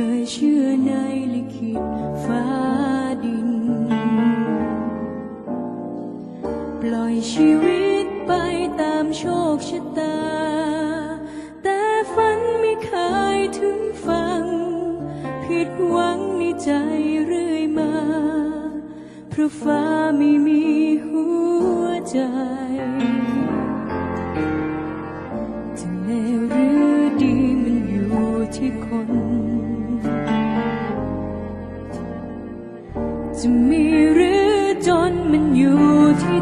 เคยเชื่อในลิขิตฟ้าดิน ปล่อยชีวิตไปตามโชคชะตา แต่ฝันไม่เคยถึงฟัง ผิดหวังในใจเรื่อยมา เพราะฟ้าไม่มีหัวใจจะเลวหรือดีมันอยู่ที่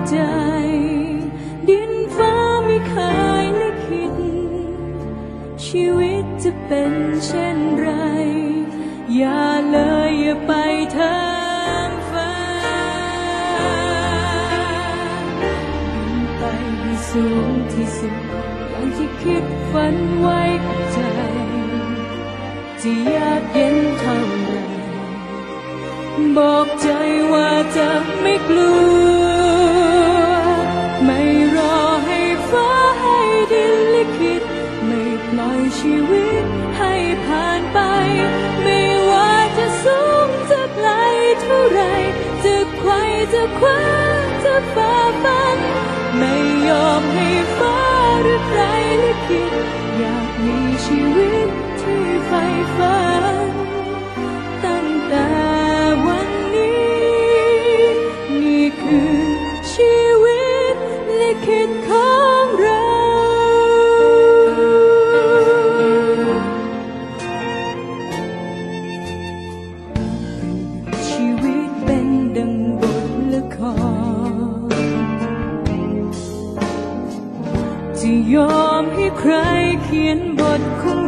ใจ ดินฟ้าไม่เคยลิขิตชีวิตจะเป็นเช่นไร อย่าเลยอย่าไปทางฟ้าบินไปให้สูงที่สุดอย่างที่คิดฝันไว้กับใจ จะยากเย็นเท่าไรบอกใจว่าจะไม่กลัว อยชีวิตให้ผ่านไป ไม่ว่าจะสูงจะไกลเท่าไร จะไขว่จะคว้าจะฝ่าฟัน ไม่ยอมให้ฟ้าหรือใครลิขิตอยากมีชีวิตที่ใฝ่ฝัน ตั้งแต่วันนี้ นี่คือชีวิตลิขิตของ ใครเขียนบทขอ